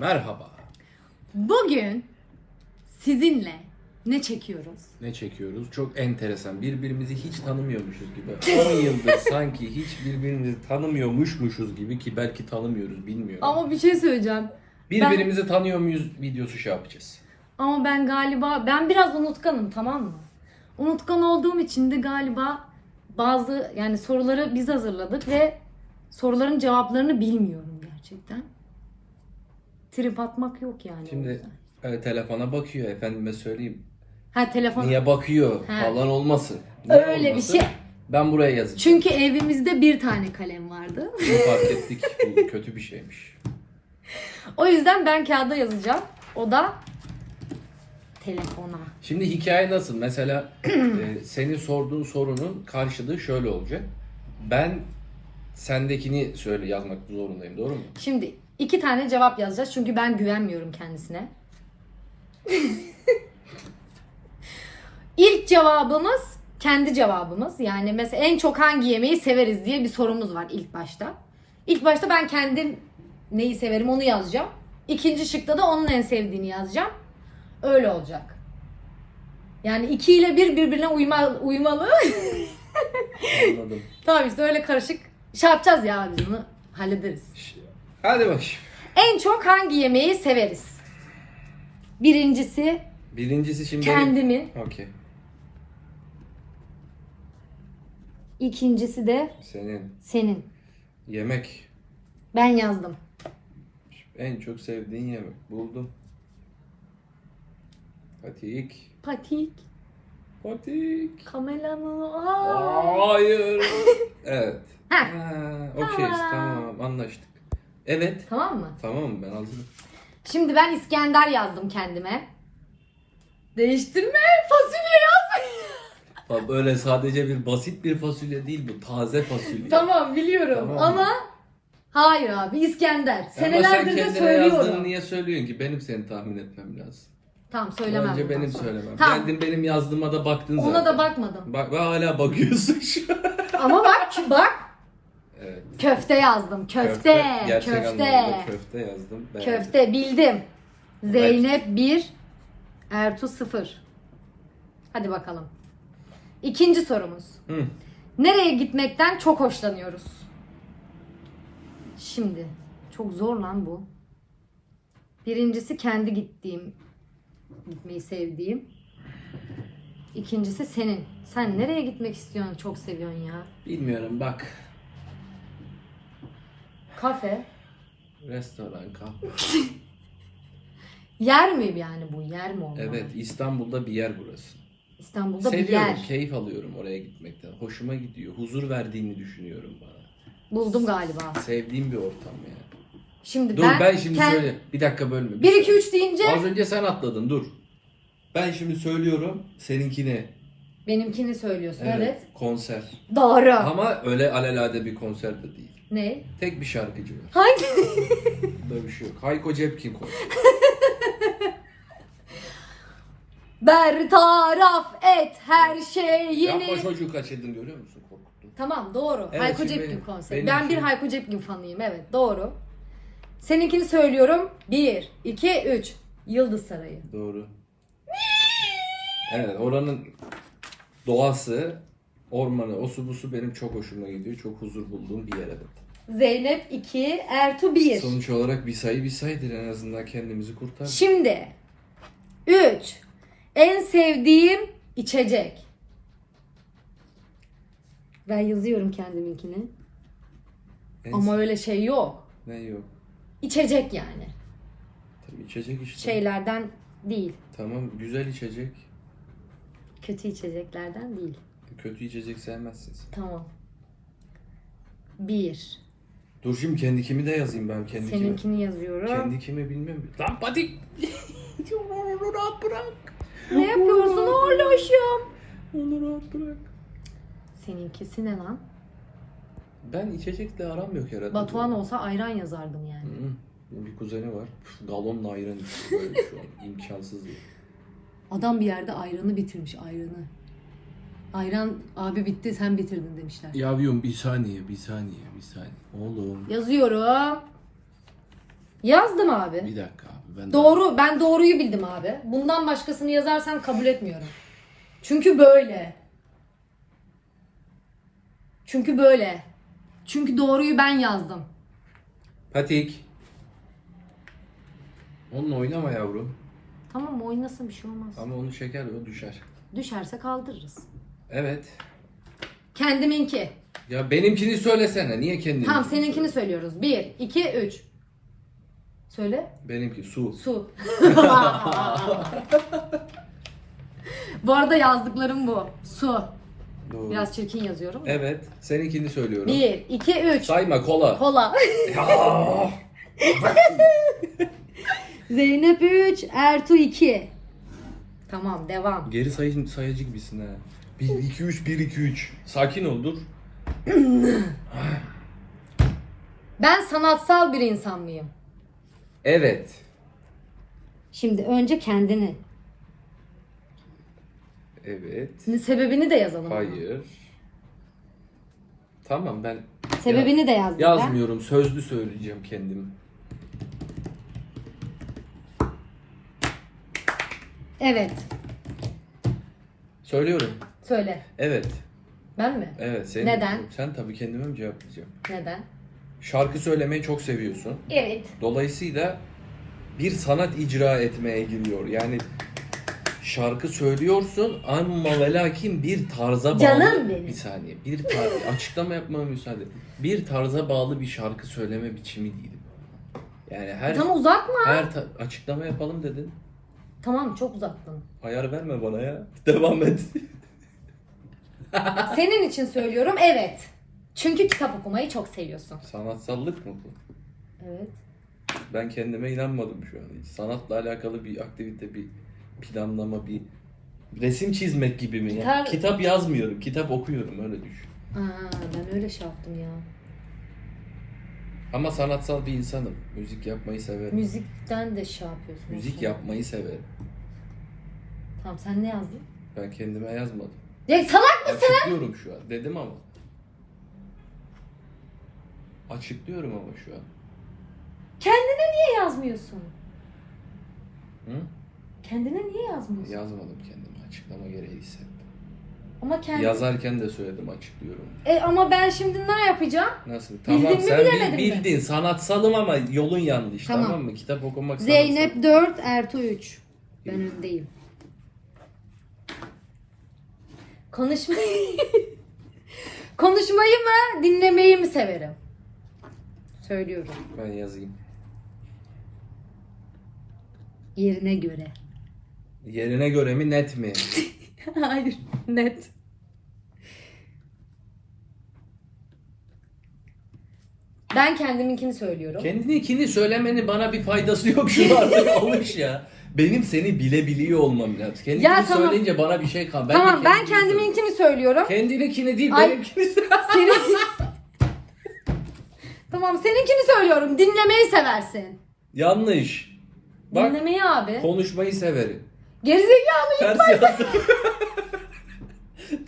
merhaba. Bugün sizinle ne çekiyoruz? Ne çekiyoruz? Çok enteresan. Birbirimizi hiç tanımıyormuşuz gibi. 10 yıldır sanki hiç birbirimizi tanımıyormuşmuşuz gibi ki belki tanımıyoruz bilmiyorum. Ama bir şey söyleyeceğim. Birbirimizi tanıyor muyuz videosu şey yapacağız. Ama ben galiba ben biraz unutkanım tamam mı? Unutkan olduğum için de galiba bazı yani soruları biz hazırladık ve soruların cevaplarını bilmiyorum gerçekten. Trip atmak yok yani. Şimdi e, telefona bakıyor efendime söyleyeyim. ha telefon. Niye bakıyor Ha. falan olmasın. Niye Öyle bir olmasın? şey. Ben buraya yazacağım. Çünkü evimizde bir tane kalem vardı. Bunu fark ettik. Bu kötü bir şeymiş. o yüzden ben kağıda yazacağım. O da telefona. Şimdi hikaye nasıl? Mesela e, senin sorduğun sorunun karşılığı şöyle olacak. Ben sendekini söyle yazmak zorundayım. Doğru mu? Şimdi iki tane cevap yazacağız çünkü ben güvenmiyorum kendisine. İlk cevabımız kendi cevabımız. Yani mesela en çok hangi yemeği severiz diye bir sorumuz var ilk başta. İlk başta ben kendim neyi severim onu yazacağım. İkinci şıkta da onun en sevdiğini yazacağım. Öyle olacak. Yani iki ile bir birbirine uyma, uymalı. Anladım. tamam işte öyle karışık şey yapacağız ya biz bunu hallederiz. Hadi bakayım. En çok hangi yemeği severiz? Birincisi Birincisi şimdi... kendimin, Okey. ikincisi de Senin senin. yemek Ben yazdım. en çok sevdiğin yemek. Buldum. Patik. Patik, Patik. kamelanı. Aa. Hayır. evet. Ha, Tamam. tamam anlaştık. Evet. Tamam mı? Tamam ben hazırım. Şimdi ben İskender yazdım kendime. Değiştirme, fasulye yaz. Bak Böyle sadece bir basit bir fasulye değil bu taze fasulye. tamam biliyorum Tamam. ama hayır abi İskender. Ama sen Senelerdir de kendine yazdığını söylüyorum. niye söylüyorsun ki? Benim seni tahmin etmem lazım. Tamam söylemem. Önce bundan benim sonra. söylemem. Tamam. Geldin benim yazdığıma da baktın zaten. Ona da bakmadım. Bak ve hala bakıyorsun şu an. Ama bak bak. Köfte yazdım. Köfte. Gerçek Köfte. anlamda köfte yazdım. Beğendim. Köfte bildim. Zeynep 1, Ertuğ 0. Hadi bakalım. İkinci sorumuz. Hı. Nereye gitmekten çok hoşlanıyoruz? Şimdi çok zor lan bu. Birincisi kendi gittiğim, gitmeyi sevdiğim. İkincisi senin. Sen nereye gitmek istiyorsun? Çok seviyorsun ya. Bilmiyorum bak. Kafe. Restoran, kahve. Yer mi yani bu? Yer mi olmalı? Evet İstanbul'da bir yer burası. İstanbul'da bir Seviyorum, yer. keyif alıyorum oraya gitmekten. Hoşuma gidiyor. Huzur verdiğini düşünüyorum bana. Buldum galiba. Sevdiğim bir ortam yani. Şimdi Dur ben, ben, şimdi kend- söyle. Bir dakika bölme. 1 2 saniye. 3 deyince Az önce sen atladın dur. Ben şimdi söylüyorum seninkini. benimkini söylüyorsun. Evet. Konser. Doğru. Ama öyle alelade bir konser de değil. Ne? Tek bir şarkıcı var. Hangi? Böyle bir şey yok. Hayko Cepkin konser. Bertaraf et her şeyini. Yapma çocuğu kaçırdın görüyor musun? Korkuttun. Tamam doğru. Evet, Hayko şimdi Cepkin benim- konseri. benim Ben bir Hayko Cepkin fanıyım. Evet doğru. Seninkini söylüyorum. 1, 2, 3. Yıldız Sarayı. Doğru. Evet oranın doğası, ormanı, osu busu benim çok hoşuma gidiyor. Çok huzur bulduğum bir yer evet. Zeynep 2, Ertuğ 1. Sonuç olarak bir sayı bir sayıdır en azından kendimizi kurtar. Şimdi 3. En sevdiğim içecek. Ben yazıyorum kendiminkini. En Ama öyle şey yok. Ne yok. İçecek yani. Tabii içecek işte. Şeylerden değil. Tamam güzel içecek. Kötü içeceklerden değil. Kötü içecek sevmezsin sen. Tamam. Bir. Dur şimdi kendi kimi de yazayım ben kendi kimi. Seninkini yazıyorum. Kendi kimi bilmem. Lan patik. Onu rahat bırak. Ne yapıyorsun oğluşum? Onu rahat bırak. Seninkisi ne lan? Ben içecekle aram yok herhalde. Batuhan olsa ayran yazardım yani. Hı. Bir kuzeni var. Üf, Galonla ayran içiyor böyle şu an. İmkansız değil. Adam bir yerde ayranı bitirmiş ayranı. Ayran abi bitti sen bitirdin demişler. Yavrum bir saniye, bir saniye, bir saniye. Oğlum. Yazıyorum. Yazdım abi. Bir dakika abi. Ben Doğru, ben doğruyu bildim abi. Bundan başkasını yazarsan kabul etmiyorum. Çünkü böyle. Çünkü böyle. Çünkü doğruyu ben yazdım. Patik. Onunla oynama yavrum. Tamam oynasın bir şey olmaz. Ama onu çeker o düşer. Düşerse kaldırırız. Evet. Kendiminki. Ya benimkini söylesene. Niye kendini? Tamam seninkini söylüyoruz. 1, 2, 3. Söyle. Benimki su. Su. bu arada yazdıklarım bu. Su. Doğru. Biraz çirkin yazıyorum. Evet. Seninkini söylüyorum. 1, 2, 3. Sayma kola. Kola. Ya! Zeynep 3, Ertuğ 2. Tamam devam. Geri sayı, sayıcı gibisin ha. 1, 2, 3, 1, 2, 3. Sakin ol dur. Ben sanatsal bir insan mıyım? Evet. Şimdi önce kendini. Evet. Sebebini de yazalım. Hayır. Tamam ben Sebebini de yazdım ben. yazmıyorum. Sözlü söyleyeceğim kendim. Evet. Söylüyorum. Söyle. Evet. Ben mi? Evet. Senin, Neden? Sen tabii kendime mi cevaplayacağım? Neden? Şarkı söylemeyi çok seviyorsun. Evet. Dolayısıyla bir sanat icra etmeye giriyor. Yani şarkı söylüyorsun ama ve lakin bir tarza bağlı. Canım benim. Bir saniye. Bir tar- açıklama yapmama müsaade. Bir tarza bağlı bir şarkı söyleme biçimi değil. Yani her Tam uzatma. her ta- açıklama yapalım dedin. Tamam çok uzattın. Ayar verme bana ya. Devam et. Senin için söylüyorum evet. Çünkü kitap okumayı çok seviyorsun. Sanatsallık mı bu? Evet. Ben kendime inanmadım şu an. Hiç sanatla alakalı bir aktivite, bir planlama, bir resim çizmek gibi mi? Gitar- Yani kitap yazmıyorum, kitap okuyorum öyle düşün. Aa, ben öyle şey yaptım ya. Ama sanatsal bir insanım. Müzik yapmayı severim. Müzikten de şey yapıyorsun. Müzik yapmayı severim. Tamam sen ne yazdın? Ben kendime yazmadım. Ya salak mısın? Açıklıyorum şu an. Dedim ama. Açıklıyorum ama şu an. Kendine niye yazmıyorsun? Hı? Kendine niye yazmıyorsun? Yazmadım kendime. Açıklama gereği hissettim. Ama kendi... Yazarken de söyledim açıklıyorum. E ama ben şimdi ne yapacağım? Nasıl? Bildin Tamam mi, sen bil- bilemedin mi? bildin. Sanatsalım ama yolun yanlış. Tamam. Tamam, mı? Kitap okumak. Zeynep 4, Ertuğ 3. Ben öndeyim. Konuşmayı... Konuşmayı mı, dinlemeyi mi severim? Söylüyorum. Ben yazayım. Yerine göre. Yerine göre mi net mi? Hayır, net. Ben kendiminkini söylüyorum. Kendininkini söylemenin bana bir faydası yok şu artık alış ya. Benim seni bilebiliyor olmam lazım. Kendini Ya tamam. söyleyince bana bir şey kal. Ben de tamam ben kendimi söyleyeyim. kendiminkini söylüyorum. Kendininkini değil Ay. benimkini Senin... tamam seninkini söylüyorum. Dinlemeyi seversin. Yanlış. Bak Dinlemeyi abi. konuşmayı severim. Gerizekalı. Ters yazdım.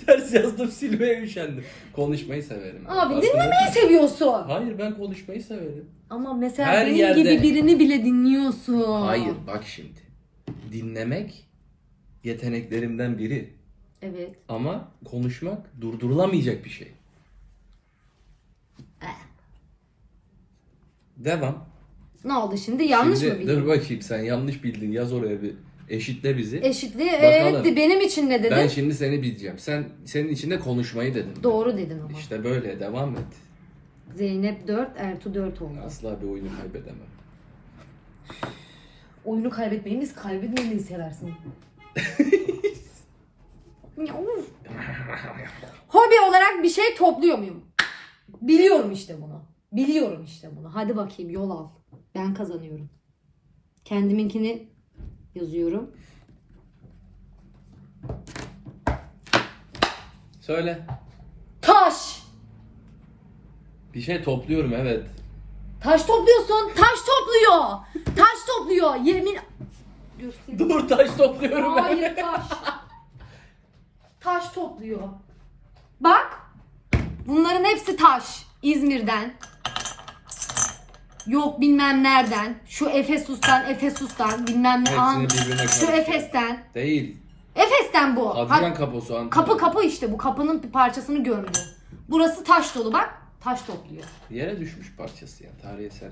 Ters yazdım silmeye üşendim. Konuşmayı severim. Abi Aslında- dinlemeyi seviyorsun. Hayır ben konuşmayı severim. Ama mesela Her benim yerde- gibi birini bile dinliyorsun. Hayır bak şimdi. Dinlemek yeteneklerimden biri. Evet. Ama konuşmak durdurulamayacak bir şey. Devam. Ne oldu şimdi? Yanlış Şimdi, mı bildin? Dur bakayım sen yanlış bildin. Yaz oraya bir eşitle bizi. Eşitliği Bakalım. evet benim için ne dedin? ben şimdi seni bileceğim. Sen senin içinde konuşmayı dedim. Doğru dedin ama. İşte böyle devam et. Zeynep 4, Ertuğ 4 oldu. Asla bir oyunu kaybedemem. Oyunu kaybetmeyi biz kaybetmemeyi seversin. Ya, uf. Hobi olarak bir şey topluyor muyum? Biliyorum işte bunu. Biliyorum işte bunu. Hadi bakayım yol al. Ben kazanıyorum. Kendiminkini yazıyorum. Söyle. Taş. Bir şey topluyorum evet. Taş topluyorsun. Taş topluyor. Taş topluyor. Yemin... Göstereyim. Dur taş topluyorum ben. Hayır taş. Taş topluyor. Bak. Bunların hepsi taş. İzmir'den. Yok bilmem nereden. Şu Efesus'tan, Efesus'tan bilmem ne. An, şu. Efes'ten. Değil. Efes'ten bu. Hadrian Ha- kaposu. Antalya. kapı kapı işte bu kapının bir parçasını gömdü. Burası taş dolu bak. Taş topluyor. Yere düşmüş parçası ya. Tarihi eser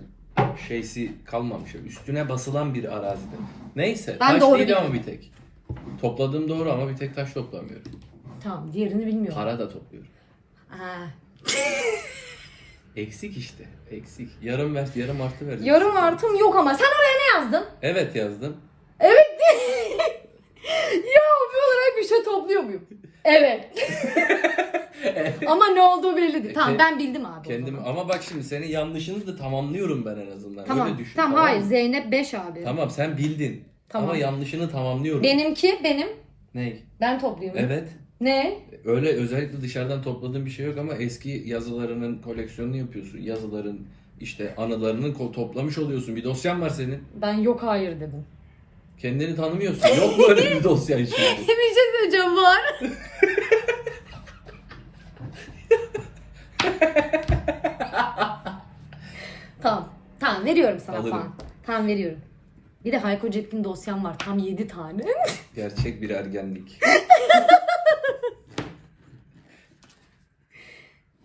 şeysi kalmamış. Üstüne basılan bir arazide. Neyse. Ben taş doğru değil ama bir tek. Topladığım doğru ama bir tek taş toplamıyorum. Tamam diğerini bilmiyorum. Para da topluyorum. Ha. Eksik işte. Eksik. Yarım ver, yarım artı ver. Yorum artım yok ama sen oraya ne yazdın? Evet yazdım. Evet değil. ya bir olarak bir şey topluyor muyum? Evet. ama ne olduğu belli değil. Tamam Ke- ben bildim abi. o Kendim zaman. ama bak şimdi senin yanlışını da tamamlıyorum ben en azından. Tamam. Öyle düşün. tamam hayır mı? Zeynep 5 abi. Tamam sen bildin. Tamam. Ama yanlışını tamamlıyorum. Benimki benim. Ney? Ben topluyorum. Evet. Ne? Öyle özellikle dışarıdan topladığın bir şey yok ama eski yazılarının koleksiyonunu yapıyorsun. Yazıların işte anılarını ko- toplamış oluyorsun. Bir dosyan var senin. Ben yok hayır dedim. Kendini tanımıyorsun. Yok mu öyle bir dosya şimdi? bir şey söyleyeceğim var. tamam. Tamam veriyorum sana Alırım. puan. Tamam veriyorum. Bir de Hayko Cepkin dosyam var. Tam 7 tane. Gerçek bir ergenlik.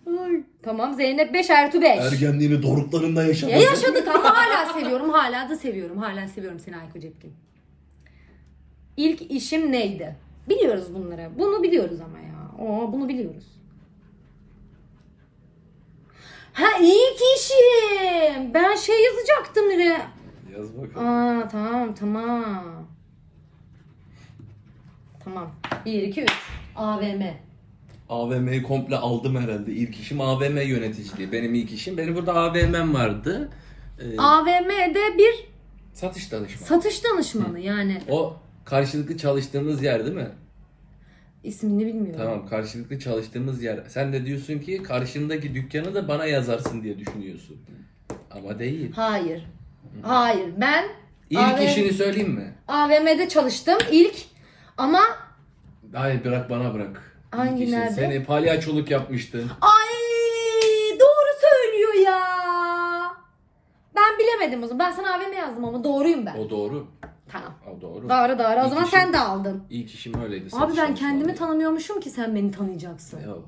Ay, tamam Zeynep 5 Ertuğ 5. Ergenliğini doruklarında yaşadın. Ya yaşadık ama hala seviyorum. Hala da seviyorum. Hala seviyorum seni Hayko Cepkin. İlk işim neydi? Biliyoruz bunları. Bunu biliyoruz ama ya. Oo, bunu biliyoruz. Ha ilk işim. Ben şey yazacaktım yine. Yaz bakalım. Aa tamam tamam. Tamam. 1 2 3. AVM. AVM'yi komple aldım herhalde. İlk işim AVM yöneticiliği. Benim ilk işim. Benim burada AVM'm vardı. Ee, AVM'de bir satış danışmanı. satış danışmanı yani. O karşılıklı çalıştığımız yer değil mi? İsmini bilmiyorum. Tamam karşılıklı çalıştığımız yer. Sen de diyorsun ki karşındaki dükkanı da bana yazarsın diye düşünüyorsun. Ama değil. Hayır. Hayır. Ben İlk AVM işini söyleyeyim mi? AVM'de çalıştım ilk ama Hayır bırak bana bırak. Hangi nerede? Seni palyaçoluk yapmıştın. ay doğru söylüyor ya. Ben bilemedim o zaman. Ben sana AVM yazdım ama doğruyum ben. O doğru. Tamam. O doğru. Doğru doğru. O İlk zaman işim- sen de aldın. İlk işim öyleydi. Abi satış ben kendimi danışmanlığı. tanımıyormuşum ki sen beni tanıyacaksın. Ya, oo.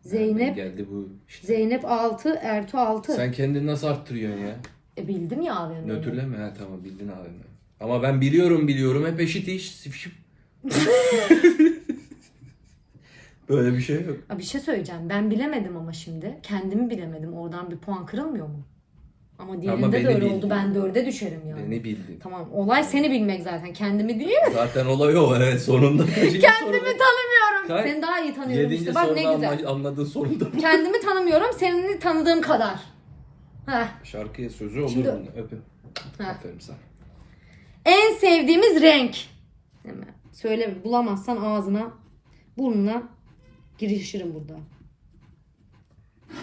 Zeynep geldi bu. işte. Zeynep 6, Ertuğ 6. Sen kendini nasıl arttırıyorsun ya? E bildim ya AVM'yi. Nötrleme ha tamam bildin abi. Ama ben biliyorum biliyorum hep eşit iş. Sifşip. Böyle bir şey yok. Aa, bir şey söyleyeceğim. Ben bilemedim ama şimdi. Kendimi bilemedim. Oradan bir puan kırılmıyor mu? Ama diğerinde de beni öyle bildin. oldu. Ben dörde düşerim yani. Beni bildin. Tamam. Olay seni bilmek zaten. Kendimi değil. Zaten olay o evet sonunda. Kendimi tanımıyorum. Kaç? Seni daha iyi tanıyorum Yedinci işte. Bak ne güzel. anla- anladığın sonunda. Kendimi tanımıyorum. Seni tanıdığım kadar. Heh. Şarkıya sözü olur Şimdi- bunun. Öpün. Aferin sana. En sevdiğimiz renk. Hemen. Söyle bulamazsan ağzına, burnuna girişirim burada.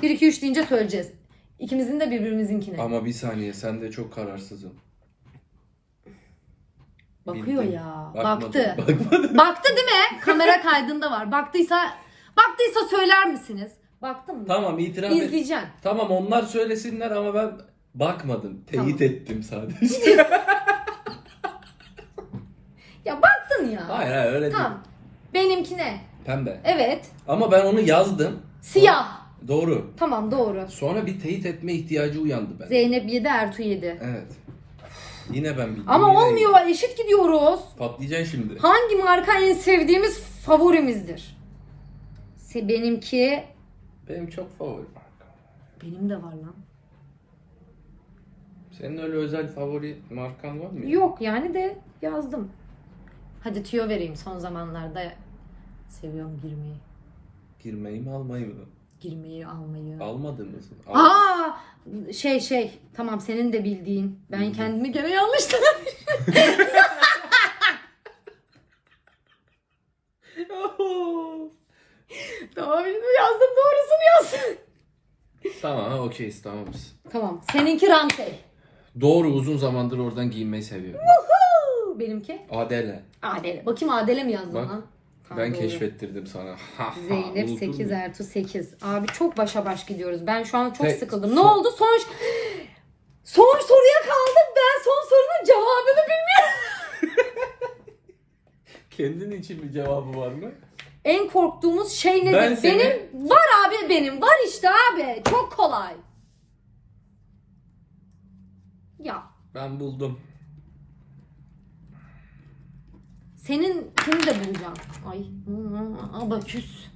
1 2 3 deyince söyleyeceğiz. İkimizin de birbirimizinkine. Ama bir saniye sen de çok kararsızım. Bakıyor Bildim. ya. Bakmadım, Baktı. bakmadım. Baktı değil mi? Kamera kaydında var. Baktıysa baktıysa söyler misiniz? Baktın mı? Tamam itiraf et. İzleyeceğim. Tamam onlar söylesinler ama ben bakmadım. Teyit Tamam. ettim sadece. Ya baktın ya. hayır hayır öyle değil. Tamam. Benimki ne? Pembe. Evet. Ama ben onu yazdım. Siyah. Doğru. Tamam doğru. Sonra bir teyit etme ihtiyacı uyandı ben. Zeynep 7, Ertuğ 7. Evet. Yine ben bildim. Ama yine olmuyor. Eşit gidiyoruz. Patlayacaksın şimdi. Hangi marka en sevdiğimiz favorimizdir? Se benimki Benim çok favorim marka. benim de var lan. Senin öyle özel favori markan var mı? Yok yani de yazdım. Hadi tüyo vereyim son zamanlarda seviyorum girmeyi. Girmeyi mi almayı mı? Girmeyi almayı. Almadığımız mı? Al- Aa şey şey tamam senin de bildiğin. Ben kendimi gene yanlış tanımışım. tamam şimdi yazdım doğrusunu yazdım. tamam ha, okeyiz tamamız. Tamam seninki Ramsey. Doğru uzun zamandır oradan giyinmeyi seviyorum. Benimki Adele. Adele. Bakayım Adele mi yazdın Bak. lan? Ben doğru. keşfettirdim sana. Zeynep Unuttun 8 mu? Ertuğ 8. Abi çok başa baş gidiyoruz. Ben şu an çok Tek- sıkıldım. son- Ne oldu? Son son soruya kaldım. Ben son sorunun cevabını bilmiyorum. Kendin için bir cevabı var mı? En korktuğumuz şey nedir? Ben seni- Benim var abi benim. Var işte abi. Çok kolay. Ya Ben buldum. Senin kimi de bulacağım. Ay abaküs.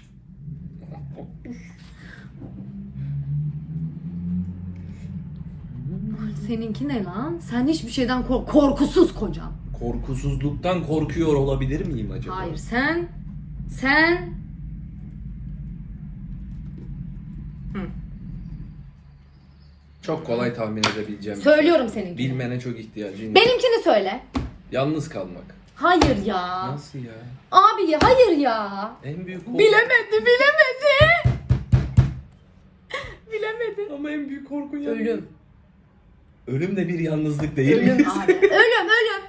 Seninki ne lan? Sen hiçbir şeyden kork korkusuz kocam. Korkusuzluktan korkuyor olabilir miyim acaba? Hayır sen sen Çok kolay tahmin edebileceğim. bir söylüyorum şey. seninkini. Bilmene çok ihtiyacın yok. Benimkini söyle. Yalnız kalmak. Hayır ya. Nasıl ya? Abi ya hayır ya. En büyük korku. Bilemedi bilemedi. bilemedi. Ama en büyük korkun ya. Ölüm. Ölüm de bir yalnızlık değil mi? Ölüm abi. Ölüm ölüm.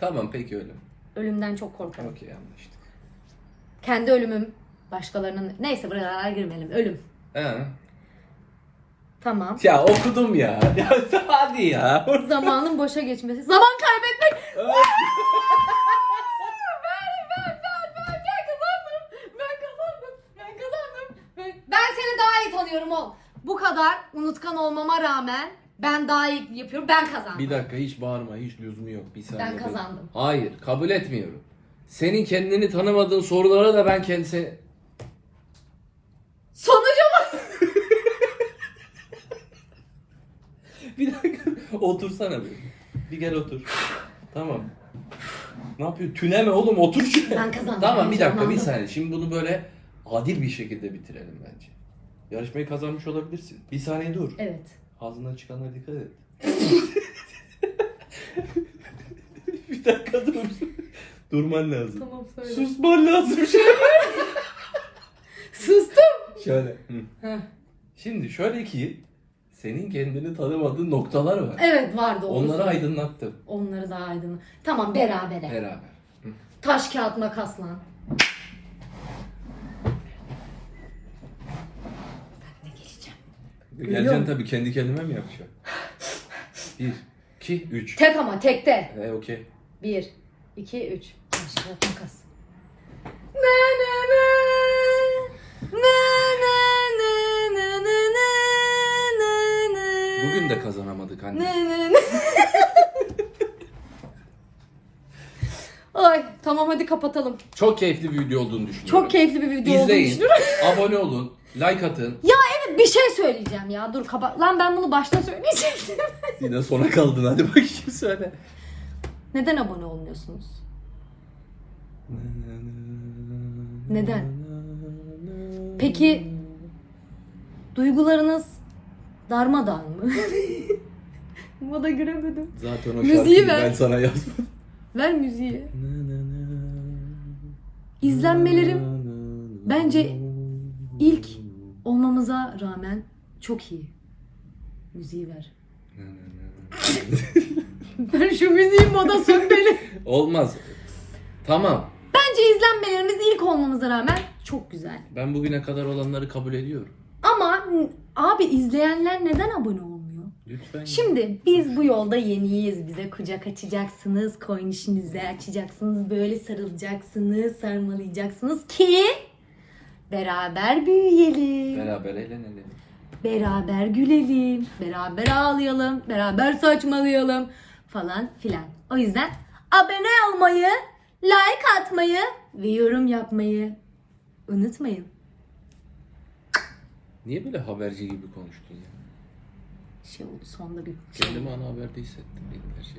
tamam peki ölüm. Ölümden çok korkarım. Okey anlaştık. Kendi ölümüm. Başkalarının... Neyse buralara girmeyelim. Ölüm. He. Tamam. Ya okudum ya. ya hadi ya. Zamanın boşa geçmesi. Zaman kaybetmek. ben, ben, ben, ben, ben kazandım. Ben kazandım. Ben kazandım. Ben, ben seni daha iyi tanıyorum ol. Bu kadar unutkan olmama rağmen ben daha iyi yapıyorum. Ben kazandım. bir dakika hiç bağırma hiç lüzumu yok. Bir saniye. Ben kazandım. Hayır kabul etmiyorum. Senin kendini tanımadığın sorulara da ben kendisi... Sonucu mu? Bir dakika otursana bir. Bir gel otur. Tamam. Ne yapıyor? Tüneme oğlum otur şuraya. Ben kazandım. Tamam bir dakika bir saniye. Şimdi bunu böyle adil bir şekilde bitirelim bence. Yarışmayı kazanmış olabilirsin. Bir saniye dur. Evet. Ağzından çıkanlara dikkat et. bir dakika dur. Durman lazım. Tamam söyle. Susman lazım şöyle. Sustum. Şöyle. Hı. Heh. Şimdi şöyle ki senin kendini tanımadığın noktalar var. Evet vardı. doğru Onları aydınlattım. Onları da aydın. Tamam berabere. Beraber. Taş kağıt makas lan. Ben de geleceğim. Geleceksin tabii kendi kendime mi yapacağım? Bir, iki, üç. Tek ama tekte. E okey. Bir, iki, üç. Kağıt makas. Na na na. Na na na na na na na na. Bugün de kazanamadık anne. Ne ne ne. Ay tamam hadi kapatalım. Çok keyifli bir video olduğunu düşünüyorum. Çok keyifli bir video olduğunu İzleyin, düşünüyorum. abone olun, like atın. Ya bir şey söyleyeceğim ya. Dur kapat. Lan ben bunu başta söyleyecektim. Yine sona kaldın hadi bakayım söyle. Neden abone olmuyorsunuz? Neden? Peki duygularınız darmadağın mı? Buna giremedim. Zaten o Müziği şarkıyı ver. ben sana yazmadım. Ver müziği. İzlenmelerim bence ilk olmamıza rağmen çok iyi. Müziği ver. Ver şu müziği moda sok beni. Olmaz. Tamam. Bence izlenmelerimiz ilk olmamıza rağmen çok güzel. Ben bugüne kadar olanları kabul ediyorum. Ama abi izleyenler neden abone olmuyor? Lütfen. Şimdi biz bu yolda yeniyiz. Bize kucak açacaksınız, koyun işinizi açacaksınız, böyle sarılacaksınız, sarmalayacaksınız ki beraber büyüyelim. Beraber eğlenelim. Beraber gülelim, beraber ağlayalım, beraber saçmalayalım falan filan. O yüzden abone olmayı, like atmayı ve yorum yapmayı unutmayın. Niye böyle haberci gibi konuştun ya? Şey oldu sonda bir şey. Kendimi ana haberde hissettim her şey.